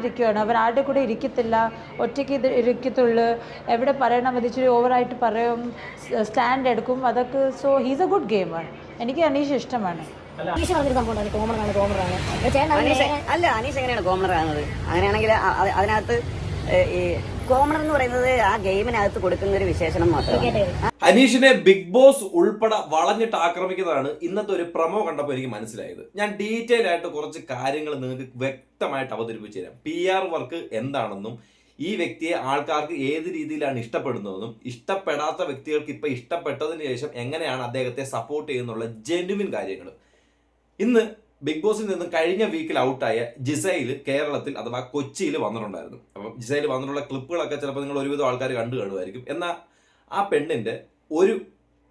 ഇരിക്കുകയാണ് അവർ ആരുടെ കൂടെ ഇരിക്കത്തില്ല? ഒറ്റയ്ക്ക് ഇത് ഇരിക്കത്തുള്ളൂ. എവിടെ പറയണം? അത് ഇച്ചിരി ഓവറായിട്ട് പറയും. സ്റ്റാൻഡ് എടുക്കും. അതൊക്കെ so he's a good gamer എനിക്ക് അനീഷ് ഇഷ്ടമാണ്. അല്ല. അനീഷ് എങ്ങനെയാണ് കോമണർ ആകുന്നത്? അങ്ങനെയാണെങ്കിൽ അതിനകത്ത് ഈ കോമണർ എന്ന് പറയുന്നത് ആ ഗെയിമിനകത്ത് കൊടുക്കുന്ന ഒരു വിശേഷണം മാത്രമാണ് അനീഷിനെ ബിഗ് ബോസ് ഉൾപ്പെടെ വളഞ്ഞിട്ട് ആക്രമിക്കുന്നതാണ് ഇന്നത്തെ ഒരു പ്രമോ കണ്ടപ്പോൾ എനിക്ക് മനസ്സിലായത്. ഞാൻ ഡീറ്റെയിൽ ആയിട്ട് കുറച്ച് കാര്യങ്ങൾ നിങ്ങൾക്ക് വ്യക്തമായിട്ട് അവതരിപ്പിച്ചു തരാം. പി ആർ വർക്ക് എന്താണെന്നും ഈ വ്യക്തിയെ ആൾക്കാർക്ക് ഏത് രീതിയിലാണ് ഇഷ്ടപ്പെടുന്നതെന്നും ഇഷ്ടപ്പെടാത്ത വ്യക്തികൾക്ക് ഇപ്പൊ ഇഷ്ടപ്പെട്ടതിന് ശേഷം എങ്ങനെയാണ് അദ്ദേഹത്തെ സപ്പോർട്ട് ചെയ്യുന്നുള്ള ജെന്യുവിൻ കാര്യങ്ങൾ. ഇന്ന് ബിഗ് ബോസിൽ നിന്ന് കഴിഞ്ഞ വീക്കിൽ ഔട്ടായ ജിസയിൽ കേരളത്തിൽ അഥവാ കൊച്ചിയിൽ വന്നിട്ടുണ്ടായിരുന്നു. അപ്പം ജിസയിൽ വന്നിട്ടുള്ള ക്ലിപ്പുകളൊക്കെ ചിലപ്പോൾ നിങ്ങൾ ഒരുവിധം ആൾക്കാർ കണ്ടു കാണുമായിരിക്കും. എന്നാൽ ആ പെണ്ണിന്റെ ഒരു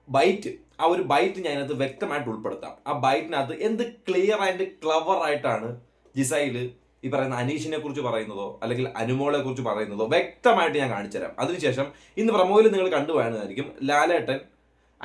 ബൈറ്റ് ആ ഒരു ബൈറ്റ് അതിനകത്ത് വ്യക്തമായിട്ട് ഉൾപ്പെടുത്താം. ആ ബൈറ്റിനകത്ത് എന്ത് ക്ലിയർ ആൻഡ് ക്ലവർ ആയിട്ടാണ് ജിസയിൽ ഈ പറയുന്ന അനീഷിനെ കുറിച്ച് പറയുന്നതോ അല്ലെങ്കിൽ അനുമോളെ കുറിച്ച് പറയുന്നതോ വ്യക്തമായിട്ട് ഞാൻ കാണിച്ചുതരാം. അതിനുശേഷം ഇന്ന് പ്രമോയിൽ നിങ്ങൾ കണ്ടു ലാലേട്ടൻ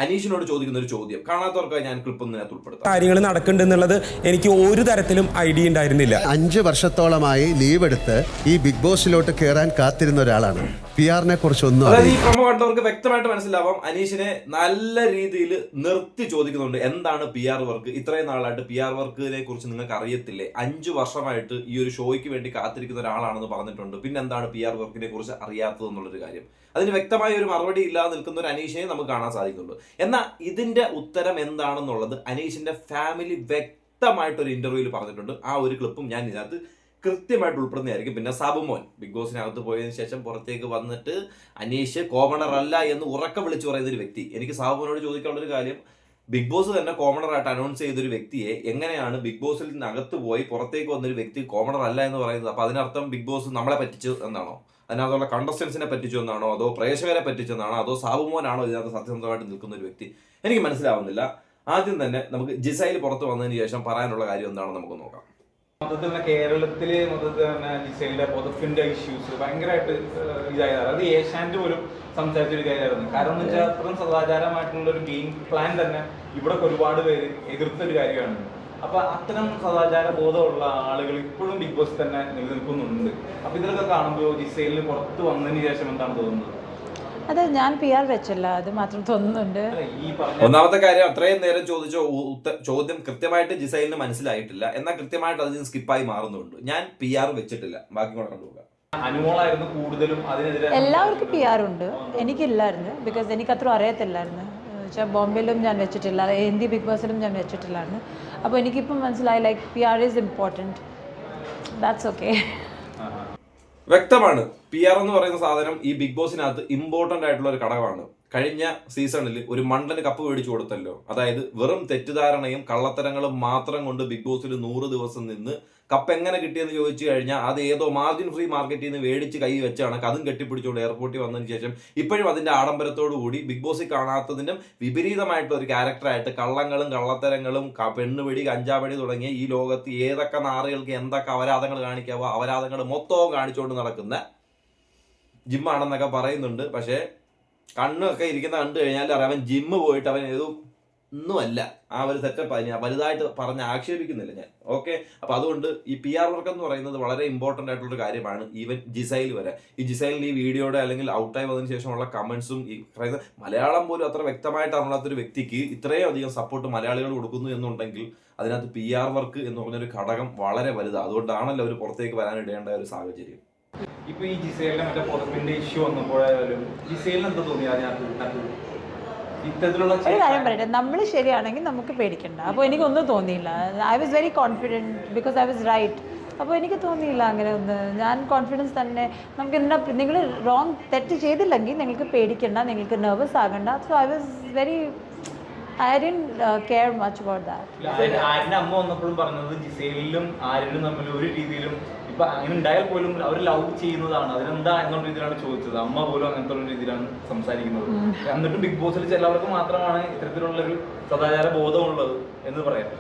അനീഷിനോട് ചോദിക്കുന്ന ഒരു ചോദ്യം. കാണാത്തവർക്കായി ഞാൻ ക്ലിപ്പ് ഇതിനകത്ത് ഉൾപ്പെടുത്താം. കാര്യങ്ങൾ നടക്കുന്നുണ്ടെന്നുള്ളത് എനിക്ക് ഒരു തരത്തിലും ഐഡിയ ഉണ്ടായിരുന്നില്ല. അഞ്ച് വർഷത്തോളമായി ലീവ് എടുത്ത് ഈ ബിഗ് ബോസിലോട്ട് കയറാൻ കാത്തിരുന്ന ഒരാളാണ്. പി ആറിനെ കുറിച്ച് ഒന്നും അതായത് ഈ അറിയില്ല. പ്രമോ കണ്ടവർക്ക് വ്യക്തമായിട്ട് മനസ്സിലാവാം അനീഷിനെ നല്ല രീതിയിൽ നിർത്തി ചോദിക്കുന്നുണ്ട്. എന്താണ് പി ആർ വർക്ക് ഇത്രയും നാളായിട്ട് പി ആർ വർക്കിനെ കുറിച്ച് നിങ്ങൾക്ക് അറിയത്തില്ലേ? അഞ്ചു വർഷമായിട്ട് ഈ ഒരു ഷോയ്ക്ക് വേണ്ടി കാത്തിരിക്കുന്ന ഒരാളാണെന്ന് പറഞ്ഞിട്ടുണ്ട്. പിന്നെന്താണ് പി ആർ വർക്കിനെ കുറിച്ച് അറിയാത്തത് എന്നുള്ളൊരു കാര്യം. അതിന് വ്യക്തമായ ഒരു മറുപടി ഇല്ലാതെ നിൽക്കുന്ന ഒരു അനീഷിനെ നമുക്ക് കാണാൻ സാധിക്കുള്ളൂ എന്നാൽ ഇതിന്റെ ഉത്തരം എന്താണെന്നുള്ളത് അനീഷിന്റെ ഫാമിലി വ്യക്തമായിട്ടൊരു ഇന്റർവ്യൂവിൽ പറഞ്ഞിട്ടുണ്ട്. ആ ഒരു ക്ലിപ്പും ഞാൻ ഇതിനകത്ത് കൃത്യമായിട്ട് ഉൾപ്പെടുന്നതായിരിക്കും. പിന്നെ സാബുമോൻ ബിഗ് ബോസിനകത്ത് പോയതിനു ശേഷം പുറത്തേക്ക് വന്നിട്ട് അനീഷ് കോമണർ അല്ല എന്ന് ഉറക്കം വിളിച്ചു പറയുന്ന ഒരു വ്യക്തി. എനിക്ക് സാബുമോനോട് ചോദിക്കാനുള്ള ഒരു കാര്യം ബിഗ് ബോസ് തന്നെ കോമണർ ആയിട്ട് അനൗൺസ് ചെയ്തൊരു വ്യക്തിയെ എങ്ങനെയാണ് ബിഗ് ബോസിൽ നിന്ന് അകത്ത് പോയി പുറത്തേക്ക് വന്നൊരു വ്യക്തി കോമണർ അല്ല എന്ന് പറയുന്നത്? അപ്പൊ അതിനർത്ഥം ബിഗ് ബോസ് നമ്മളെ പറ്റിച്ചു എന്നാണോ അതിനകത്തുള്ള കണ്ടസ്റ്റൻസിനെ പറ്റിച്ചെന്നാണോ അതോ പ്രേക്ഷകരെ പറ്റിച്ചെന്നാണോ അതോ സാബുമോനാണോ ഇതിനകത്ത് സത്യസന്ധമായിട്ട് നിൽക്കുന്ന ഒരു വ്യക്തി? എനിക്ക് മനസ്സിലാവുന്നില്ല. ആദ്യം തന്നെ നമുക്ക് ജിസൈൽ പുറത്ത് വന്നതിന് ശേഷം പറയാനുള്ള കാര്യം എന്താണെന്ന് നമുക്ക് നോക്കാം. മൊത്തത്തിൽ തന്നെ കേരളത്തിൽ മൊത്തത്തിൽ തന്നെ ജിസൈലിന്റെ പൊതുഫിന്റെ ഇഷ്യൂസ് ഭയങ്കരമായിട്ട് ഇതായത് അത് ഏഷ്യാനെറ്റ് പോലും സംസാരിച്ച ഒരു കാര്യമായിരുന്നു. കാരണം എന്ന് വെച്ചാൽ അത്രയും സദാചാരമായിട്ടുള്ള ഒരു ഗെയിം പ്ലാൻ തന്നെ ഇവിടെ ഒരുപാട് പേര് എതിർത്ത ഒരു കാര്യമാണ്. അപ്പൊ അത്തരം സദാചാര ബോധമുള്ള ആളുകൾ ഇപ്പോഴും ബിഗ് ബോസ് തന്നെ നിലനിൽക്കുന്നുണ്ട്. അപ്പൊ ഇതിലൊക്കെ കാണുമ്പോൾ ജിസൈലിന് പുറത്ത് വന്നതിന് ശേഷം എന്താണ് തോന്നുന്നത്? അത് ഞാൻ പി ആർ വെച്ചല്ല അത് മാത്രം തോന്നുന്നുണ്ട്. ഒന്നാമത്തെ കാര്യം അത്രയും നേരം ചോദിച്ച ചോദ്യം കൃത്യമായിട്ട് ജിസൈലിന് മനസ്സിലായിട്ടില്ല. എന്നാൽ കൃത്യമായിട്ട് അതിന് സ്കിപ്പായി മാറുന്നുണ്ട്. ഞാൻ പി ആർ വെച്ചിട്ടില്ല. ബാക്കി കൂടെ കണ്ടുപോകാം അനുമോളായിരുന്നു കൂടുതലും അതിനെതിരെ എല്ലാവർക്കും പി ആർ ഉണ്ട്. എനിക്കില്ലായിരുന്നു. ബിക്കോസ് എനിക്ക് അത്ര അറിയത്തില്ലായിരുന്നു. വെച്ചാൽ ബോംബെയിലും ഞാൻ വെച്ചിട്ടില്ല. ഹിന്ദി ബിഗ് ബോസിലും ഞാൻ വെച്ചിട്ടില്ലായിരുന്നു അപ്പോൾ എനിക്കിപ്പം മനസ്സിലായി like P R is important that's okay വ്യക്തമാണ്. പി ആർ എന്ന് പറയുന്ന സാധനം ഈ ബിഗ് ബോസിനകത്ത് ഇമ്പോർട്ടന്റ് ആയിട്ടുള്ള ഒരു ഘടകമാണ്. കഴിഞ്ഞ സീസണിൽ ഒരു മണ്ടന് കപ്പ് മേടിച്ചു കൊടുത്തല്ലോ. അതായത് വെറും തെറ്റിദ്ധാരണയും കള്ളത്തരങ്ങളും മാത്രം കൊണ്ട് ബിഗ് ബോസിൽ നൂറ് ദിവസം നിന്ന് കപ്പ് എങ്ങനെ കിട്ടിയെന്ന് ചോദിച്ചു കഴിഞ്ഞാൽ അത് ഏതോ മാർജിൻ ഫ്രീ മാർക്കറ്റിൽ നിന്ന് മേടിച്ച് കൈ വെച്ചാണ്. അതും കെട്ടിപ്പിടിച്ചുകൊണ്ട് എയർപോർട്ടിൽ വന്നതിന് ശേഷം ഇപ്പോഴും അതിന്റെ ആഡംബരത്തോടു കൂടി ബിഗ് ബോസിൽ കാണാത്തതിനും വിപരീതമായിട്ടുള്ള ഒരു ക്യാരക്ടറായിട്ട് കള്ളങ്ങളും കള്ളത്തരങ്ങളും പെണ്ണുപിടി കഞ്ചാവടി തുടങ്ങിയ ഈ ലോകത്ത് ഏതൊക്കെ നാറുകൾക്ക് എന്തൊക്കെ അപരാധങ്ങൾ കാണിക്കാവോ അപരാധങ്ങൾ മൊത്തവും കാണിച്ചുകൊണ്ട് നടക്കുന്ന ജിമ്മാണെന്നൊക്കെ പറയുന്നുണ്ട്. പക്ഷേ കണ്ണൊക്കെ ഇരിക്കുന്ന കണ്ടു കഴിഞ്ഞാൽ അവൻ ജിമ്മ് പോയിട്ട് അവൻ ഏതോ ഒന്നുമല്ല ആ ഒരു സെറ്റപ്പ് അതിന് വലുതായിട്ട് പറഞ്ഞ് ആക്ഷേപിക്കുന്നില്ല ഞാൻ. ഓക്കെ അപ്പൊ അതുകൊണ്ട് ഈ പി ആർ വർക്ക് എന്ന് പറയുന്നത് വളരെ ഇമ്പോർട്ടന്റ് ആയിട്ടുള്ള ഒരു കാര്യമാണ് ഈവൻ ജിസൈൽ വരെ. ഈ ജിസൈലിൽ ഈ വീഡിയോയുടെ അല്ലെങ്കിൽ ഔട്ടായി വന്നതിന് ശേഷമുള്ള കമൻസും ഈ മലയാളം പോലും അത്ര വ്യക്തമായിട്ട് അറിയാത്ത ഒരു വ്യക്തിക്ക് ഇത്രയും അധികം സപ്പോർട്ട് മലയാളികൾ കൊടുക്കുന്നു എന്നുണ്ടെങ്കിൽ അതിനകത്ത് പി ആർ വർക്ക് എന്ന് പറഞ്ഞൊരു ഘടകം വളരെ വലുതാണ്. അതുകൊണ്ടാണല്ലോ അവർ പുറത്തേക്ക് വരാനിടേണ്ട ഒരു സാഹചര്യം. ഇപ്പൊ ഈ ജിസേലിന്റെ മറ്റേ ഇഷ്യൂ വന്നപ്പോഴായാലും ജിസേലിന് എന്താ തോന്നി ഇത്തരത്തിലുള്ള ഒരു കാര്യം പറയട്ടെ നമ്മൾ ശരിയാണെങ്കിൽ നമുക്ക് പേടിക്കണ്ട. അപ്പോൾ എനിക്കൊന്നും തോന്നിയില്ല. I was very confident because I was right അപ്പോൾ എനിക്ക് തോന്നിയില്ല അങ്ങനെ ഒന്ന്. ഞാൻ കോൺഫിഡൻസ് തന്നെ. നമുക്ക് എന്നാ നിങ്ങൾ റോങ് തെറ്റ് ചെയ്തില്ലെങ്കിൽ നിങ്ങൾക്ക് പേടിക്കണ്ട നിങ്ങൾക്ക് nervous ആകണ്ട. So I was very I didn't care much about that ആര്യന്റെ അമ്മ വന്നപ്പോഴും പറഞ്ഞത് ജിസേലിലും ആര്യനും തമ്മിൽ ഒരു രീതിയിലും ഇപ്പൊ അങ്ങനെ ഉണ്ടായാൽ പോലും അവർ ലവ് ചെയ്യുന്നതാണ്. അതിനെന്താ എന്നുള്ള രീതിയിലാണ് ചോദിച്ചത്. അമ്മ പോലും അങ്ങനത്തെ ഒരു രീതിയിലാണ് സംസാരിക്കുന്നത്. എന്നിട്ടും ബിഗ് ബോസിൽ ചിലവർക്ക് മാത്രമാണ് ഇത്തരത്തിലുള്ള ഒരു സദാചാര ബോധമുള്ളത് എന്ന് പറയാം.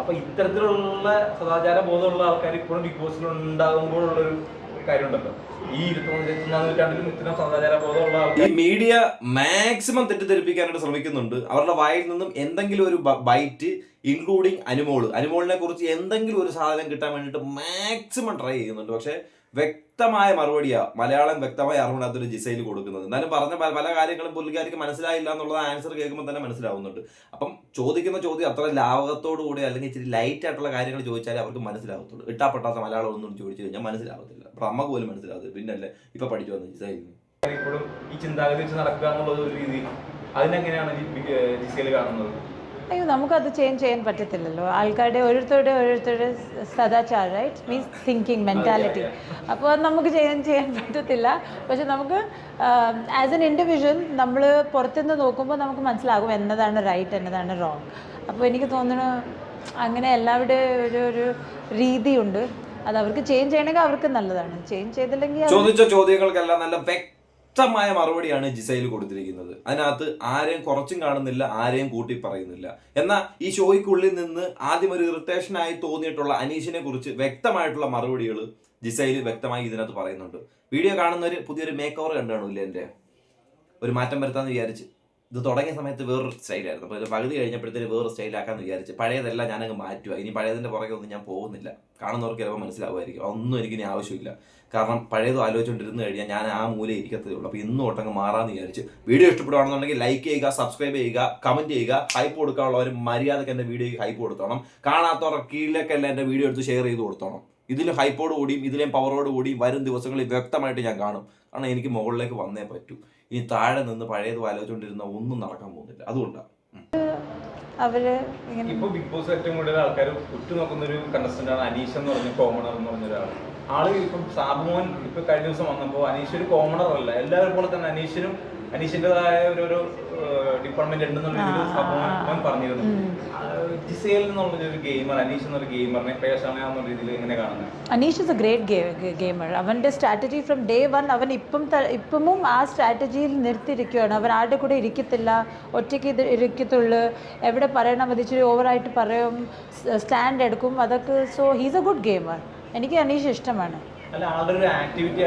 അപ്പൊ ഇത്തരത്തിലുള്ള സദാചാര ബോധമുള്ള ആൾക്കാർ ഇപ്പോഴും ബിഗ് ബോസിൽ ഉണ്ടാകുമ്പോഴുള്ള ഒരു കാര്യമുണ്ടല്ലോ. ഈ മീഡിയ മാക്സിമം തെറ്റിദ്ധരിപ്പിക്കാനായിട്ട് ശ്രമിക്കുന്നുണ്ട്. അവരുടെ വായിൽ നിന്നും എന്തെങ്കിലും ഒരു ബൈറ്റ് ഇൻക്ലൂഡിങ് അനുമോൾ. അനുമോളിനെ കുറിച്ച് എന്തെങ്കിലും ഒരു സാധനം കിട്ടാൻ വേണ്ടിയിട്ട് മാക്സിമം ട്രൈ ചെയ്യുന്നുണ്ട്. പക്ഷേ വ്യക്തമായ മറുപടിയാണ് മലയാളം വ്യക്തമായി അറിവിനകത്തൊരു ജിസയിൽ കൊടുക്കുന്നത്. എന്നാലും പറഞ്ഞ പല പല കാര്യങ്ങളും പുള്ളിക്കാർക്ക് മനസ്സിലായില്ല എന്നുള്ളത് ആൻസർ കേൾക്കുമ്പോൾ തന്നെ മനസ്സിലാവുന്നുണ്ട്. അപ്പം ചോദിക്കുന്ന ചോദ്യം അത്ര ലാഭത്തോടു കൂടി അല്ലെങ്കിൽ ഇച്ചിരി ലൈറ്റ് ആയിട്ടുള്ള കാര്യങ്ങൾ ചോദിച്ചാലേ അവർക്ക് മനസ്സിലാവത്തുള്ളൂ. ഇട്ടാപ്പെട്ടാത്ത മലയാളം ഒന്നും ചോദിച്ചു കഴിഞ്ഞാൽ മനസ്സിലാവത്തില്ല. അപ്പം അമ്മയ്ക്ക് പോലും മനസ്സിലാവത്തില്ല. പിന്നല്ലേ ഇപ്പൊ പഠിച്ചു വന്ന ജിസയിൽ ഇപ്പോഴും ഈ ചിന്താഗതി വെച്ച് നടക്കുക എന്നുള്ള ഒരു രീതി. അതിനെങ്ങനെയാണ് ജിസയിൽ കാണുന്നത്? അയ്യോ നമുക്കത് ചേഞ്ച് ചെയ്യാൻ പറ്റത്തില്ലല്ലോ. ആൾക്കാരുടെ ഓരോരുത്തരുടെ ഓരോരുത്തരുടെ സദാചാർ റൈറ്റ് മീൻസ് തിങ്കിങ് മെന്റാലിറ്റി അപ്പോൾ അത് നമുക്ക് ചേഞ്ച് ചെയ്യാൻ പറ്റത്തില്ല. പക്ഷെ നമുക്ക് ആസ് എൻ ഇൻഡിവിജ്വൽ നമ്മൾ പുറത്തുനിന്ന് നോക്കുമ്പോൾ നമുക്ക് മനസ്സിലാകും എന്നതാണ് റൈറ്റ് എന്നതാണ് റോങ് അപ്പോൾ എനിക്ക് തോന്നുന്നു അങ്ങനെ എല്ലാവരുടെ ഒരു ഒരു രീതിയുണ്ട്. അത് അവർക്ക് ചേഞ്ച് ചെയ്യണമെങ്കിൽ അവർക്ക് നല്ലതാണ്. ചേഞ്ച് ചെയ്തില്ലെങ്കിൽ ചോദിച്ച ചോദ്യങ്ങൾക്കെല്ലാം നല്ല വ്യക്തമായ മറുപടിയാണ് ജിസൈൽ കൊടുത്തിരിക്കുന്നത്. അതിനകത്ത് ആരെയും കുറച്ചും കാണുന്നില്ല ആരെയും കൂട്ടി പറയുന്നില്ല. എന്നാൽ ഈ ഷോയ്ക്കുള്ളിൽ നിന്ന് ആദ്യം ഒരു ഇറിറ്റേഷനായി തോന്നിയിട്ടുള്ള അനീഷിനെ കുറിച്ച് വ്യക്തമായിട്ടുള്ള മറുപടികൾ ജിസൈൽ വ്യക്തമായി ഇതിനകത്ത് പറയുന്നുണ്ട്. വീഡിയോ കാണുന്നവർ പുതിയൊരു മേക്ക് ഓവർ കണ്ടു എന്റെ? ഒരു മാറ്റം വരുത്താമെന്ന് വിചാരിച്ച്. ഇത് തുടങ്ങിയ സമയത്ത് വേറൊരു സ്റ്റൈലായിരുന്നു അപ്പോൾ ഇത് പകുതി കഴിഞ്ഞപ്പോഴത്തേക്ക് വേറൊരു സ്റ്റൈലാക്കാന്ന് വിചാരിച്ച് പഴയതെല്ലാം ഞാനങ്ങ് മാറ്റുക ഇനി പഴയതിന്റെ പുറകെ ഒന്നും ഞാൻ പോകുന്നില്ല. കാണുന്നവർക്ക് ചിലപ്പോൾ മനസ്സിലാവുമായിരിക്കും. ഒന്നും എനിക്ക് ഇനി ആവശ്യമില്ല. കാരണം പഴയത് ആലോചിച്ചുകൊണ്ടിരുന്ന് കഴിഞ്ഞാൽ ഞാൻ ആ മൂല ഇരിക്കത്തേ ഉള്ളൂ. അപ്പോൾ ഇന്നും ഒട്ടങ്ങ് മാറാമെന്ന് വിചാരിച്ച് വീഡിയോ ഇഷ്ടപ്പെടുകയാണെന്നുണ്ടെങ്കിൽ ലൈക്ക് ചെയ്യുക സബ്സ്ക്രൈബ് ചെയ്യുക കമന്റ് ചെയ്യുക ഹൈപ്പ് കൊടുക്കാനുള്ളവർ മര്യാദയ്ക്ക് എന്റെ വീഡിയോയ്ക്ക് ഹൈപ്പ് കൊടുത്തോണം. കാണാത്തവരുടെ കീഴിലേക്കെല്ലാം എന്റെ വീഡിയോ എടുത്ത് ഷെയർ ചെയ്ത് കൊടുത്തോണം. ഇതിലും ഹൈപ്പോട് കൂടിയും ഇതിലെയും പവറോട് കൂടിയും വരും ദിവസങ്ങളിൽ വ്യക്തമായിട്ട് ഞാൻ കാണും. കാരണം എനിക്ക് മുകളിലേക്ക് വന്നേ പറ്റൂ. ഇനി താഴെ നിന്ന് പഴയത് ആലോചിച്ചുകൊണ്ടിരുന്ന ഒന്നും നടക്കാൻ പോകുന്നില്ല. അതുകൊണ്ടാണ്. അവർ ഇപ്പൊ ബിഗ് ബോസ് ഏറ്റവും കൂടുതൽ ആൾക്കാർ ഉറ്റുനോക്കുന്ന ഒരു കണ്ടസ്റ്റന്റ് ആണ് അനീഷ് എന്ന് പറഞ്ഞ കോമണർ എന്ന് പറഞ്ഞ ഒരാൾ ആൾ ഇപ്പം സാബുമോൻ ഇപ്പൊ കഴിഞ്ഞ ദിവസം വന്നപ്പോൾ അനീഷ് ഒരു കോമണർ അല്ല. എല്ലാവരും പോലെ തന്നെ അനീഷിനും അനീഷിന്റേതായ ഒരു ഒരു ഡിപ്പാർട്ട്മെന്റ് ഉണ്ടെന്നുള്ള രീതിയിൽ പറഞ്ഞിരുന്നു. ഒരു ഗെയിമർ അനീഷ് എന്നൊരു ഗെയിമറിനെ രീതിയിൽ എങ്ങനെ കാണുന്നത്. Aneesh is a great gamer അവന്റെ സ്ട്രാറ്റജി ഫ്രം ഡേ വൺ അവൻ ഇപ്പം ഇപ്പമും ആ സ്ട്രാറ്റജിയിൽ നിർത്തിയിരിക്കുകയാണ്. അവൻ ആരുടെ കൂടെ ഇരിക്കത്തില്ല ഒറ്റയ്ക്ക് ഇത് ഇരിക്കത്തുള്ളൂ. എവിടെ പറയണം അത് ഇച്ചിരി ഓവറായിട്ട് പറയും സ്റ്റാൻഡ് എടുക്കും. അതൊക്കെ so he's a good gamer എനിക്ക് അനീഷ് ഇഷ്ടമാണ്. അല്ല ആളുടെ ഒരു ആക്ടിവിറ്റി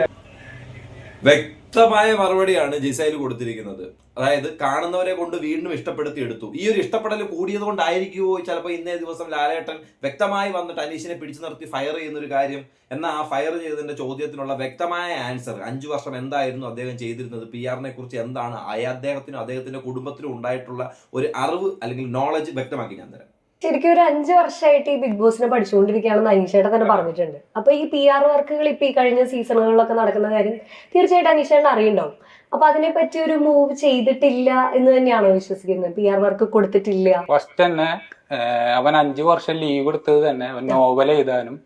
വ്യക്തമായ മറുപടിയാണ് ജിസൈൽ കൊടുത്തിരിക്കുന്നത്. അതായത് കാണുന്നവരെ കൊണ്ട് വീണ്ടും ഇഷ്ടപ്പെടുത്തി എടുത്തു. ഈ ഒരു ഇഷ്ടപ്പെടൽ കൂടിയത് കൊണ്ടായിരിക്കുമോ ചിലപ്പോൾ ഇന്നേ ദിവസം ലാലേട്ടൻ വ്യക്തമായി വന്നിട്ട് അനീഷിനെ പിടിച്ചു നിർത്തി ഫയർ ചെയ്യുന്ന ഒരു കാര്യം? എന്നാൽ ആ ഫയർ ചെയ്തതിന്റെ ചോദ്യത്തിനുള്ള വ്യക്തമായ ആൻസർ അഞ്ചു വർഷം എന്തായിരുന്നു അദ്ദേഹം ചെയ്തിരുന്നത്? പി ആറിനെ കുറിച്ച് എന്താണ് അദ്ദേഹത്തിനും അദ്ദേഹത്തിന്റെ കുടുംബത്തിനും ഉണ്ടായിട്ടുള്ള ഒരു അറിവ് അല്ലെങ്കിൽ നോളജ് വ്യക്തമാക്കി ഞാൻ തരാം. ശരിക്കും ഒരു അഞ്ചു വർഷമായിട്ട് ഈ ബിഗ് ബോസിനെ പഠിച്ചുകൊണ്ടിരിക്കുകയാണെന്ന് അനീഷേട്ട തന്നെ പറഞ്ഞിട്ടുണ്ട്. അപ്പൊ ഈ പി ആർ വർക്കുകൾ ഇപ്പൊ ഈ കഴിഞ്ഞ സീസണുകളിലൊക്കെ നടക്കുന്ന കാര്യം തീർച്ചയായിട്ടും അനീഷേട്ടൻ അറിയുണ്ടാവും. അപ്പൊ അതിനെ പറ്റി ഒരു മൂവ് ചെയ്തിട്ടില്ല എന്ന് തന്നെയാണോ വിശ്വസിക്കുന്നത്? പി ആർ വർക്ക് കൊടുത്തിട്ടില്ല. ഫസ്റ്റ് തന്നെ അവൻ അഞ്ചു വർഷം ലീവ് എടുത്തത് തന്നെ. നോവൽ എഴുതാനും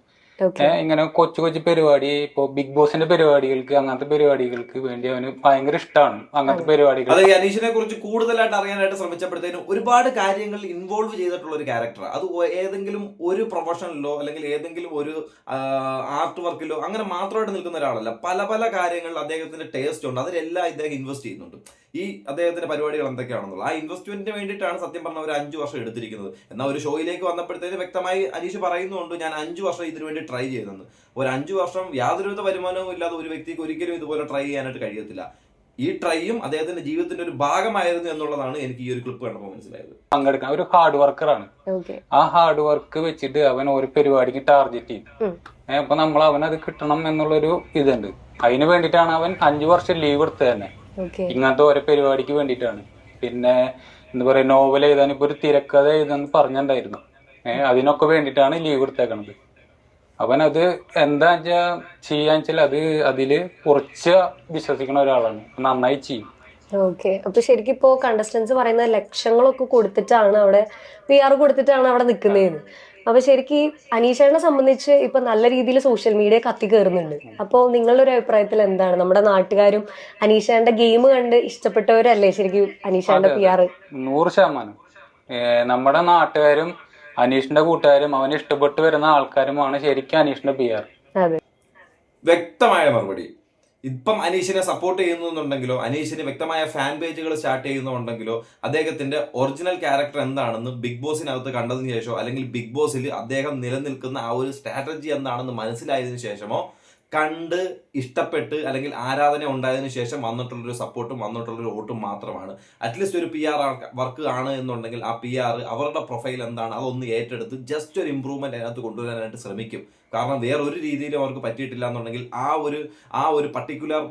ഇങ്ങനെ കൊച്ചു കൊച്ചു പരിപാടി ഇപ്പൊ ബിഗ് ബോസിന്റെ പരിപാടികൾക്ക് അങ്ങനത്തെ പരിപാടികൾക്ക് വേണ്ടി അവന് ഭയങ്കര ഇഷ്ടമാണ് അങ്ങനത്തെ പരിപാടികൾ അത് അനീഷിനെ കുറിച്ച് കൂടുതലായിട്ട് അറിയാനായിട്ട് ശ്രമിച്ചപ്പോഴത്തേനും ഒരുപാട് കാര്യങ്ങൾ ഇൻവോൾവ് ചെയ്തിട്ടുള്ള ഒരു ക്യാരക്ടർ അത് ഏതെങ്കിലും ഒരു പ്രൊഫഷനിലോ അല്ലെങ്കിൽ ഏതെങ്കിലും ഒരു ആർട്ട് വർക്കിലോ അങ്ങനെ മാത്രമായിട്ട് നിൽക്കുന്ന ഒരാളല്ല. പല പല കാര്യങ്ങളിൽ അദ്ദേഹത്തിന്റെ ടേസ്റ്റ് ഉണ്ട്. അതിലെല്ലാം ഇദ്ദേഹം ഇൻവെസ്റ്റ് ചെയ്യുന്നുണ്ട്. ഈ അദ്ദേഹത്തിന്റെ പരിപാടികൾ എന്തൊക്കെയാണെന്നുള്ളത്. ആ ഇൻവെസ്റ്റ്മെന്റിന് വേണ്ടിയിട്ടാണ് സത്യം പറഞ്ഞ ഒരു അഞ്ചു വർഷം എടുത്തിരിക്കുന്നത്. എന്നാൽ ഒരു ഷോയിലേക്ക് വന്നപ്പോഴത്തേക്ക് വ്യക്തമായി അനീഷ് പറയുന്നുണ്ട് ഞാൻ അഞ്ചു വർഷം ഇതിനു വേണ്ടി ട്രൈ ചെയ്തെന്ന് ഒരു അഞ്ചു വർഷം യാതൊരുവിധ വരുമാനവും ഇല്ലാതെ ഒരു വ്യക്തിക്ക് ഒരിക്കലും ഇതുപോലെ ട്രൈ ചെയ്യാനായിട്ട് കഴിയത്തില്ല. ഈ ട്രൈയും അദ്ദേഹത്തിന്റെ ജീവിതത്തിന്റെ ഒരു ഭാഗമായിരുന്നു എന്നുള്ളതാണ് എനിക്ക് ഈ ഒരു ക്ലിപ്പ് കണ്ടപ്പോൾ മനസ്സിലായത്. പങ്കെടുക്കാൻ. ഒരു ഹാർഡ് വർക്കറാണ് ഓക്കെ ആ ഹാർഡ് വർക്ക് വെച്ചിട്ട് അവൻ ഒരു പരിപാടിക്ക് ടാർഗറ്റ് ചെയ്യും അപ്പൊ നമ്മൾ അവനത് കിട്ടണം എന്നുള്ളൊരു ഇതുണ്ട്. അതിന് വേണ്ടിയിട്ടാണ് അവൻ അഞ്ചു വർഷം ലീവ് എടുത്തത് തന്നെ. ഇങ്ങനത്തെ ഓരോ പരിപാടിക്ക് വേണ്ടിയിട്ടാണ്. പിന്നെ എന്താ പറയാ നോവൽ എഴുതാൻ ഇപ്പൊ ഒരു തിരക്കഥ എഴുതാന്ന് പറഞ്ഞിട്ടുണ്ടായിരുന്നു. ഏഹ് അതിനൊക്കെ വേണ്ടിയിട്ടാണ് ലീവ് എടുത്തേക്കണത് അവനത് എന്താ വെച്ചാ ചെയ്യാന്ന് വെച്ചാൽ അത് അതിൽ കുറച്ച് വിശ്വസിക്കുന്ന ഒരാളാണ്. നന്നായി ചെയ്യും. ഓക്കെ. അപ്പൊ ശരിക്കും ഇപ്പോ കണ്ടസ്റ്റൻസ് പറയുന്ന ലക്ഷങ്ങളൊക്കെ കൊടുത്തിട്ടാണ് അവിടെ പി ആർ കൊടുത്തിട്ടാണ് അവിടെ നിൽക്കുന്നതെന്ന് അപ്പൊ ശരിക്കും ഈ അനീഷേനെ സംബന്ധിച്ച് ഇപ്പൊ നല്ല രീതിയിൽ സോഷ്യൽ മീഡിയ കത്തി കയറുന്നുണ്ട് അപ്പോൾ നിങ്ങളുടെ ഒരു അഭിപ്രായത്തിൽ എന്താണ്? നമ്മുടെ നാട്ടുകാരും അനീഷേന്റെ ഗെയിം കണ്ട് ഇഷ്ടപ്പെട്ടവരല്ലേ ശരിക്കും അനീഷേന്റെ പി ആർ നൂറ് ശതമാനം. നമ്മുടെ നാട്ടുകാരും അനീഷിന്റെ കൂട്ടുകാരും അവന് ഇഷ്ടപ്പെട്ട് വരുന്ന ആൾക്കാരുമാണ് ശരിക്കും അനീഷിന്റെ പി ആർ അതെ. വ്യക്തമായ മറുപടി. ഇപ്പം അനീഷിനെ സപ്പോർട്ട് ചെയ്യുന്നുണ്ടെങ്കിലോ അനീഷിന് വ്യക്തമായ ഫാൻ പേജുകൾ സ്റ്റാർട്ട് ചെയ്യുന്നുണ്ടെങ്കിലോ അദ്ദേഹത്തിന്റെ ഒറിജിനൽ ക്യാരക്ടർ എന്താണെന്ന് ബിഗ് ബോസിനകത്ത് കണ്ടതിന് ശേഷമോ അല്ലെങ്കിൽ ബിഗ് ബോസിൽ അദ്ദേഹം നിലനിൽക്കുന്ന ആ ഒരു സ്ട്രാറ്റജി എന്താണെന്ന് മനസ്സിലായതിനു ശേഷമോ കണ്ട് ഇഷ്ടപ്പെട്ട് അല്ലെങ്കിൽ ആരാധന ഉണ്ടായതിനു ശേഷം വന്നിട്ടുള്ളൊരു സപ്പോർട്ടും വന്നിട്ടുള്ളൊരു വോട്ടും മാത്രമാണ്. അറ്റ്ലീസ്റ്റ് ഒരു പി ആർ വർക്ക് ആണ് എന്നുണ്ടെങ്കിൽ ആ പി ആർ അവരുടെ പ്രൊഫൈൽ എന്താണ് അതൊന്ന് ഏറ്റെടുത്ത് ജസ്റ്റ് ഒരു ഇമ്പ്രൂവ്മെന്റ് അതിനകത്ത് കൊണ്ടുവരാനായിട്ട് ശ്രമിക്കും. കാരണം വേറൊരു രീതിയിലും അവർക്ക് പറ്റിയിട്ടില്ല എന്നുണ്ടെങ്കിൽ ആ ഒരു ആ ഒരു particular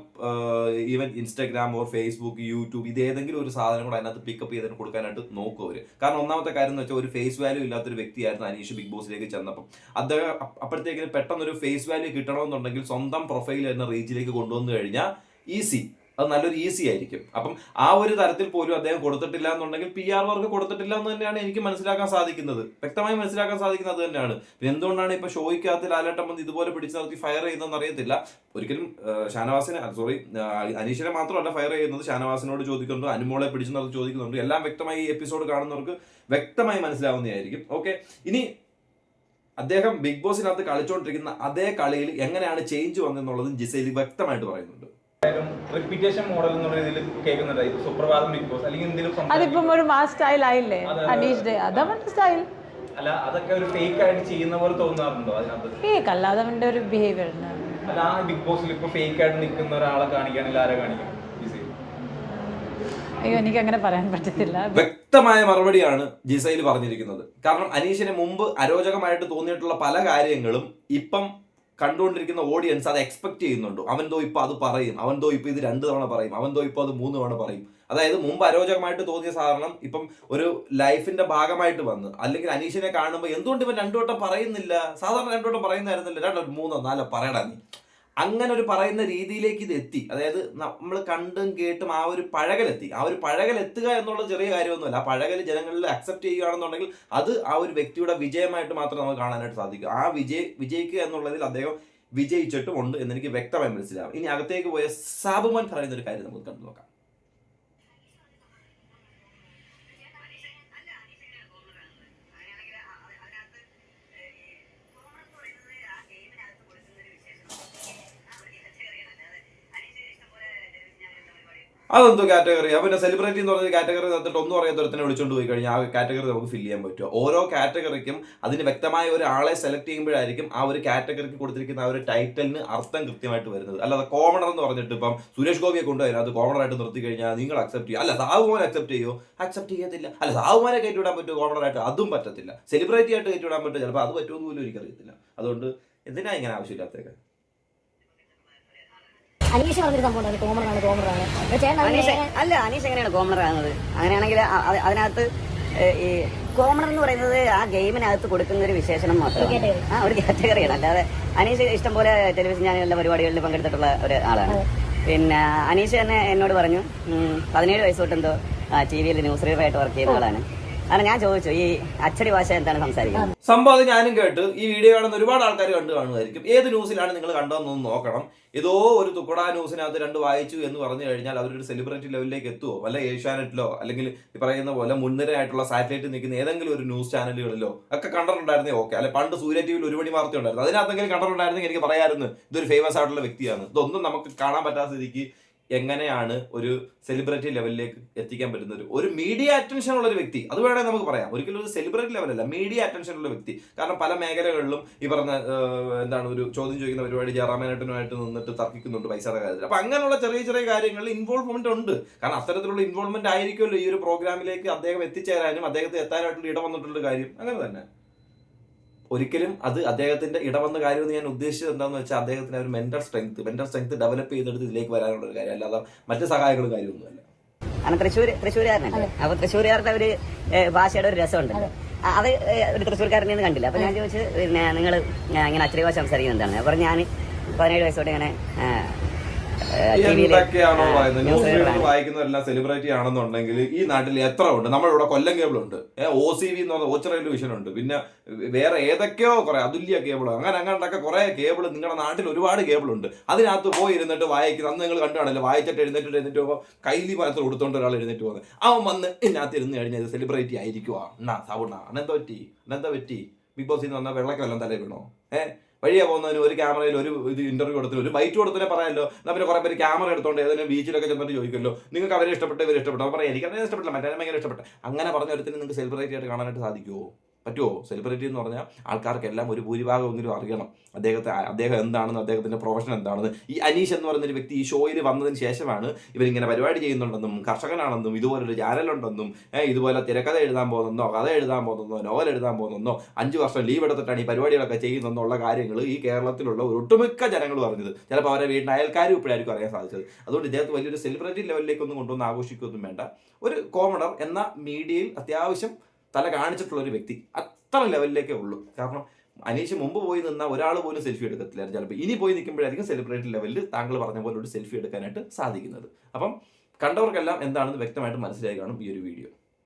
even Instagram or Facebook YouTube ഇത് ഏതെങ്കിലും ഒരു സാധനം കൂടെ അതിനകത്ത് പിക്കപ്പ് ചെയ്തിട്ട് കൊടുക്കാനായിട്ട് നോക്കും അവർ കാരണം ഒന്നാമത്തെ കാര്യം എന്ന് വെച്ചാൽ ഒരു ഫേസ് വാല്യൂ ഇല്ലാത്തൊരു വ്യക്തിയായിരുന്നു അനീഷ് ബിഗ് ബോസിലേക്ക് ചെന്നപ്പം. അദ്ദേഹം അപ്പോഴത്തേക്കിന് പെട്ടെന്ന് ഒരു ഫേസ് വാല്യൂ കിട്ടണമെന്നുണ്ടെങ്കിൽ സ്വന്തം പ്രൊഫൈൽ എന്ന റീച്ചിലേക്ക് കൊണ്ടുവന്നു കഴിഞ്ഞാൽ ഈസി അത് നല്ലൊരു ഈസി ആയിരിക്കും. അപ്പം ആ ഒരു തരത്തിൽ പോലും അദ്ദേഹം കൊടുത്തിട്ടില്ല എന്നുണ്ടെങ്കിൽ പി ആർ വർക്ക് കൊടുത്തിട്ടില്ല എന്ന് തന്നെയാണ് എനിക്ക് മനസ്സിലാക്കാൻ സാധിക്കുന്നത്. വ്യക്തമായി മനസ്സിലാക്കാൻ സാധിക്കുന്നത് തന്നെയാണ്. പിന്നെ എന്തുകൊണ്ടാണ് ഇപ്പൊ ഷോയ്ക്കകത്ത് ലാലേട്ടം വന്ന് ഇതുപോലെ പിടിച്ചു നിർത്തി ഫയർ ചെയ്യുന്നതെന്ന് അറിയത്തില്ല? ഒരിക്കലും ഷാനവാസിനെ സോറി അനീഷിനെ മാത്രമല്ല ഫയർ ചെയ്യുന്നത്. ഷാനവാസിനോട് ചോദിക്കുന്നുണ്ട് അനുമോളെ പിടിച്ചു നിർത്തി ചോദിക്കുന്നുണ്ട്. എല്ലാം വ്യക്തമായി ഈ എപ്പിസോഡ് കാണുന്നവർക്ക് വ്യക്തമായി മനസ്സിലാവുന്നതായിരിക്കും. ഓക്കെ ഇനി അദ്ദേഹം ബിഗ് ബോസിനകത്ത് കളിച്ചുകൊണ്ടിരിക്കുന്ന അതേ കളിയിൽ എങ്ങനെയാണ് ചേഞ്ച് വന്നെന്നുള്ളതും ജിസൈലി വ്യക്തമായിട്ട് പറയുന്നുണ്ട്. റിപ്പീറ്റേഷൻ മോഡൽ എന്നുള്ള രീതിയിൽ കേൾക്കുന്നുണ്ട്. ഇപ്പൊ സുപ്രഭാതം ബിഗ് ബോസ് അല്ലെങ്കിൽ എന്തെങ്കിലും അതിപ്പം ഒരു മാസ് സ്റ്റൈൽ ആയില്ലേ. അതവന്റെ സ്റ്റൈൽ അല്ല അതൊക്കെ ഒരു ഫേക്ക് ആയിട്ട് ചെയ്യുന്ന പോലെ തോന്നാറുണ്ടോ അതിനകത്ത്? ഫേക്ക് അല്ല അതവന്റെ ഒരു ബിഹേവിയർ അല്ല ആ ബിഗ് ബോസിൽ ഇപ്പൊ ഫേക്ക് ആയിട്ട് നിൽക്കുന്ന ഒരാളെ കാണിക്കുകയാണെങ്കിൽ ആരെ കാണിക്കും? അയ്യോ എനിക്ക് അങ്ങനെ പറയാൻ പറ്റത്തില്ല. വ്യക്തമായ മറുപടിയാണ് ജിസയിൽ പറഞ്ഞിരിക്കുന്നത്. കാരണം അനീഷിന് മുമ്പ് അരോചകമായിട്ട് തോന്നിയിട്ടുള്ള പല കാര്യങ്ങളും ഇപ്പം കണ്ടുകൊണ്ടിരിക്കുന്ന ഓഡിയൻസ് അത് എക്സ്പെക്ട് ചെയ്യുന്നുണ്ട്. അവൻ ദോ ഇപ്പൊ അത് പറയും അവൻ ദോ ഇപ്പൊ ഇത് രണ്ട് തവണ പറയും അവൻ ദോ ഇപ്പൊ അത് മൂന്ന് തവണ പറയും. അതായത് മുമ്പ് അരോചകമായിട്ട് തോന്നിയ സാധനം ഇപ്പം ഒരു ലൈഫിന്റെ ഭാഗമായിട്ട് വന്ന് അല്ലെങ്കിൽ അനീഷിനെ കാണുമ്പോൾ എന്തുകൊണ്ട് ഇവൻ രണ്ടു വട്ടം പറയുന്നില്ല? സാധാരണ രണ്ടു വട്ടം പറയുന്നതായിരുന്നില്ല. രണ്ടോ മൂന്നോ നാലോ പറയടാ നീ. അങ്ങനെ ഒരു പറയുന്ന രീതിയിലേക്ക് ഇത് എത്തി. അതായത് നമ്മൾ കണ്ടും കേട്ടും ആ ഒരു പഴകലെത്തി. ആ ഒരു പഴകലെത്തുക എന്നുള്ള ചെറിയ കാര്യമൊന്നുമല്ല. ആ പഴകൽ ജനങ്ങളിൽ അക്സെപ്റ്റ് ചെയ്യുകയാണെന്നുണ്ടെങ്കിൽ അത് ആ ഒരു വ്യക്തിയുടെ വിജയമായിട്ട് മാത്രം നമുക്ക് കാണാനായിട്ട് സാധിക്കും. ആ വിജയ വിജയിക്കുക എന്നുള്ളതിൽ അദ്ദേഹം വിജയിച്ചിട്ടും ഉണ്ട് എന്ന് എനിക്ക് വ്യക്തമായി മനസ്സിലാവും ഇനി അകത്തേക്ക് പോയ സാബുമാൻ പറയുന്ന ഒരു കാര്യം നമുക്ക് കണ്ടു നോക്കാം. അതെന്തോ കാറ്റഗറി പിന്നെ സെലിബ്രിറ്റി എന്ന് പറഞ്ഞ കാറ്റഗറി തന്നിട്ട് ഒന്നും അറിയാത്ത ഒരുത്തിനെ വിളിച്ചുകൊണ്ട് പോയി കഴിഞ്ഞാൽ ആ കാറ്റഗറി നമുക്ക് ഫില്ല് ചെയ്യാൻ പറ്റുമോ ഓരോ കാറ്റഗറിക്കും അതിന് വ്യക്തമായ ഒരാളെ സെലക്ട് ചെയ്യുമ്പോഴായിരിക്കും ആ ഒരു കാറ്റഗറിക്ക് കൊടുത്തിരിക്കുന്ന ആ ഒരു ടൈറ്റലിന് അർത്ഥം കൃത്യമായിട്ട് വരുന്നത്. അല്ലാതെ കോമണർ എന്ന് പറഞ്ഞിട്ട് ഇപ്പം സുരേഷ് ഗോപിയെ കൊണ്ടുവരുന്നത് അത് കോമണർ ആയിട്ട് നിർത്തി കഴിഞ്ഞാൽ നിങ്ങൾ അക്സെപ്റ്റ് ചെയ്യും. അല്ല സാഹുമാൻ അക്സെപ്റ്റ് ചെയ്യോ? അക്സെപ്റ്റ് ചെയ്യത്തില്ല. അല്ല സാഹുമാനെ കയറ്റിവിടാൻ പറ്റുമോ കോമണർ ആയിട്ട്? അതും പറ്റത്തില്ല. സെലിബ്രിറ്റി ആയിട്ട് കയറ്റിവിടാൻ പറ്റും ചിലപ്പോൾ അത് പറ്റുമെന്ന് പോലും എനിക്കറിയത്തില്ല. അതുകൊണ്ട് എന്തിനാ ഇങ്ങനെ ആവശ്യമില്ലാത്തേക്ക് അനീഷ് പറഞ്ഞൊരു സംഭവം കോമണറാണ് കോമണറാണ് ചേട്ടൻ അതിന് അല്ല അനീഷ് എങ്ങനെയാണ് കോമണർ ആകുന്നത് അങ്ങനെയാണെങ്കിൽ അതിനകത്ത് ഈ കോമണർ എന്ന് പറയുന്നത് ആ ഗെയിമിനകത്ത് കൊടുക്കുന്ന ഒരു വിശേഷണം മാത്രമാണ് ആ ഒരു കാറ്റഗറിയാണ് അല്ലാതെ അനീഷ് ഇഷ്ടംപോലെ ടെലിവിഷൻ ചാനലിലെ പരിപാടികളിൽ പങ്കെടുത്തിട്ടുള്ള ഒരു ആളാണ്. പിന്നെ അനീഷ് തന്നെ എന്നോട് പറഞ്ഞു പതിനേഴ് വയസ്സ് തൊട്ട് എന്തോ ടി വിയിൽ ന്യൂസ് റീഡറായിട്ട് വർക്ക് ചെയ്യുന്ന ആളാണ്. കാരണം ഞാൻ ചോദിച്ചു ഈ അച്ചടി ഭാഷ എന്താണ് സംസാരിക്കുന്നത്? സംഭവം ഞാനും കേട്ട്. ഈ വീഡിയോ കാണുന്ന ഒരുപാട് ആൾക്കാർ കണ്ടു കാണുമായിരിക്കും. ഏത് ന്യൂസിലാണ് നിങ്ങൾ കണ്ടതെന്നൊന്ന് നോക്കണം. ഏതോ ഒരു തുക്കട ന്യൂസിനകത്ത് രണ്ട് വായിച്ചു എന്ന് പറഞ്ഞു കഴിഞ്ഞാൽ അവരൊരു സെലിബ്രിറ്റി ലെവലിലേക്ക് എത്തുമോ വല്ല ഏഷ്യാനെറ്റിലോ അല്ലെങ്കിൽ ഈ പറയുന്ന പോലെ മുൻനിരയായിട്ടുള്ള സാറ്റലൈറ്റ് നിൽക്കുന്ന ഏതെങ്കിലും ഒരു ന്യൂസ് ചാനലുകളിലോ ഒക്കെ കണ്ടിട്ടുണ്ടായിരുന്നേ ഓക്കെ അല്ലെ പണ്ട് സൂര്യ ടി വിയിൽ ഒരു മണി വാർത്ത ഉണ്ടായിരുന്നു അതിനകത്തെങ്കിലും കണ്ടിട്ടുണ്ടായിരുന്നെങ്കിൽ എനിക്ക് പറയാമായിരുന്നു ഇതൊരു ഫേമസ് ആയിട്ടുള്ള വ്യക്തിയാണ്. ഇതൊന്നും നമുക്ക് കാണാൻ പറ്റാത്ത സ്ഥിതിക്ക് എങ്ങനെയാണ് ഒരു സെലിബ്രിറ്റി ലെവലിലേക്ക് എത്തിക്കാൻ പറ്റുന്ന ഒരു മീഡിയ അറ്റൻഷൻ ഉള്ള ഒരു വ്യക്തി അത് വേണമെങ്കിൽ നമുക്ക് പറയാം. ഒരിക്കലും ഒരു സെലിബ്രിറ്റി ലെവലല്ല മീഡിയ അറ്റൻഷൻ ഉള്ള വ്യക്തി. കാരണം പല മേഖലകളിലും ഈ പറഞ്ഞ എന്താണ് ഒരു ചോദ്യം ചോദിക്കുന്ന പരിപാടി ജയറാമേനട്ടനുമായിട്ട് നിന്നിട്ട് തർക്കിക്കുന്നുണ്ട് പൈസയുടെ കാര്യത്തിൽ. അപ്പൊ അങ്ങനെയുള്ള ചെറിയ ചെറിയ കാര്യങ്ങളിൽ ഇൻവോൾവ്മെന്റ് ഉണ്ട്. കാരണം അത്തരത്തിലുള്ള ഇൻവോൾവ്മെന്റ് ആയിരിക്കുമല്ലോ ഈ ഒരു പ്രോഗ്രാമിലേക്ക് അദ്ദേഹം എത്തിച്ചേരാനും അദ്ദേഹത്തെ എത്താനായിട്ടുള്ള ഇടം വന്നിട്ടുള്ള കാര്യം. അങ്ങനെ തന്നെ. ഒരിക്കലും അത് അദ്ദേഹത്തിന്റെ ഇടവന്ന കാര്യമെന്ന് ഞാൻ ഉദ്ദേശിച്ചത് എന്താണെന്ന് വെച്ചാൽ അദ്ദേഹത്തിന് ഒരു mental strength mental strength develop ചെയ്തെടുത്ത് ഇതിലേക്ക് വരാനുള്ള ഒരു കാര്യം അല്ലാതെ മറ്റു സഹായങ്ങളും കാര്യമൊന്നുമല്ല കാരണം തൃശ്ശൂർ തൃശ്ശൂരുകാരനല്ലേ? അപ്പൊ തൃശ്ശൂരുകാരുടെ ഒരു ഭാഷയുടെ ഒരു രസമുണ്ട് ആ, അത് ഒരു തൃശ്ശൂർക്കാരനെ കണ്ടില്ല. അപ്പൊ ഞാൻ ചോദിച്ചു പിന്നെ നിങ്ങൾ ഇങ്ങനെ അച്ചടി ഭാഷ സംസാരിക്കുന്നത് എന്താണ് അപ്പൊ ഞാൻ പതിനേഴ് വയസ്സോടെ ഇങ്ങനെ എന്തൊക്കെയാണോ പറയുന്നത് ന്യൂസ് പേപ്പർ വായിക്കുന്നവരെല്ലാം സെലിബ്രിറ്റി ആണെന്നുണ്ടെങ്കിൽ ഈ നാട്ടിൽ എത്ര ഉണ്ട്? നമ്മളിവിടെ കൊല്ലം കേബിൾ ഉണ്ട്. ഒ സി വി എന്ന് പറഞ്ഞ ഓച്ചറ ടെലിവിഷൻ ഉണ്ട്. പിന്നെ വേറെ ഏതൊക്കെയോ കുറെ അതുല്യ കേബിൾ അങ്ങനെ അങ്ങനെയൊക്കെ കുറെ കേബിൾ നിങ്ങളുടെ നാട്ടിൽ ഒരുപാട് കേബിൾ ഉണ്ട്. അതിനകത്ത് പോയി ഇരുന്നിട്ട് വായിക്കുന്നത് അന്ന് നിങ്ങൾ കണ്ടുകാണല്ലോ വായിച്ചിട്ട് എഴുന്നേറ്റ് എഴുന്നേറ്റ് പോകുമ്പോൾ കൈലി പരത്തിൽ കൊടുത്തോണ്ട് ഒരാൾ എഴുന്നേറ്റ് പോകുന്നത്. അവൻ വന്ന് ഇതിനകത്ത് ഇരുന്ന് കഴിഞ്ഞാൽ ഇത് സെലിബ്രിറ്റി ആയിരിക്കുവാ. എന്നാ സൗണ്ടാ അന്നെന്താ പറ്റി? അന്നെന്താ പറ്റി? ബിഗ് ബോസിൽ നിന്ന് വന്നാൽ വെള്ളക്കെല്ലാം വല്ലതും തലയിൽ വീണോ ഏഹ് വഴിയാ പോകുന്നതിന് ഒരു ക്യാമറയിൽ ഒരു ഇത് ഇന്റർവ്യൂ കൊടുത്തില്ല ഒരു ബൈറ്റ് കൊടുത്തേ പറയാമല്ലോ എന്നാൽ പിന്നെ കുറെ പേര് ക്യാമറ എടുത്തോണ്ട് ഏതെങ്കിലും ബീച്ചിലൊക്കെ ചെന്നിട്ട് ചോദിക്കുമല്ലോ നിങ്ങൾക്ക് അവരെ ഇഷ്ടപ്പെട്ട് ഇവർ ഇഷ്ടപ്പെട്ടു. പറയാം എനിക്ക് അതിനെ ഇഷ്ടപ്പെട്ടില്ല മറ്റേ ഭയങ്കര ഇഷ്ടപ്പെട്ടു. അങ്ങനെ പറഞ്ഞ ഒരുത്തിന് നിങ്ങൾക്ക് സെലിബ്രേറ്റ് ആയിട്ട് കാണാനായിട്ട് സാധിക്കുമോ പറ്റുമോ സെലിബ്രിറ്റി എന്ന് പറഞ്ഞാൽ ആൾക്കാർക്കെല്ലാം ഒരു ഭൂരിഭാഗം ഒന്നിലും അറിയണം. അദ്ദേഹത്തെ അദ്ദേഹം എന്താണെന്ന് അദ്ദേഹത്തിന്റെ പ്രൊഫഷൻ എന്താണെന്ന്. ഈ അനീഷ് എന്ന് പറയുന്ന ഒരു വ്യക്തി ഈ ഷോയിൽ വന്നതിന് ശേഷമാണ് ഇവരിങ്ങനെ പരിപാടി ചെയ്യുന്നുണ്ടെന്നും കർഷകനാണെന്നും ഇതുപോലൊരു ചാനലുണ്ടെന്നും ഇതുപോലെ തിരക്കഥ എഴുതാൻ പോകുന്നോ കഥ എഴുതാൻ പോകുന്നോ നോവൽ എഴുതാൻ പോകുന്നോ അഞ്ച് വർഷം ലീവ് എടുത്തിട്ടാണ് ഈ പരിപാടികളൊക്കെ ചെയ്യുന്നെന്നുള്ള കാര്യങ്ങൾ ഈ കേരളത്തിലുള്ള ഒട്ടുമിക്ക ജനങ്ങൾ പറഞ്ഞത്. ചിലപ്പോൾ അവരെ വീടിന്റെ അയൽക്കാരും ഇപ്പോഴായിരിക്കും അറിയാൻ സാധിച്ചത്. അതുകൊണ്ട് ഇദ്ദേഹത്തെ വലിയൊരു സെലിബ്രിറ്റി ലെവലിലേക്കൊന്നും കൊണ്ടുവന്ന് ആഘോഷിക്കുകയൊന്നും വേണ്ട. ഒരു കോമഡർ എന്ന മീഡിയയിൽ അത്യാവശ്യം തല കാണിച്ചിട്ടുള്ള ഒരു വ്യക്തി അത്ര ലെവലിലേക്കേ ഉള്ളൂ. കാരണം അനീഷ് മുമ്പ് പോയി നിന്ന ഒരാൾ പോലും സെൽഫി എടുക്കത്തില്ലായിരുന്നു. ചിലപ്പോൾ ഇനി പോയി നിൽക്കുമ്പോഴായിരിക്കും സെലിബ്രിറ്റി ലെവലിൽ താങ്കൾ പറഞ്ഞ പോലെ ഒരു സെൽഫി എടുക്കാനായിട്ട് സാധിക്കുന്നത്. അപ്പം കണ്ടവർക്കെല്ലാം എന്താണെന്ന് വ്യക്തമായിട്ട് മനസ്സിലായി കാണും ഈ ഒരു വീഡിയോ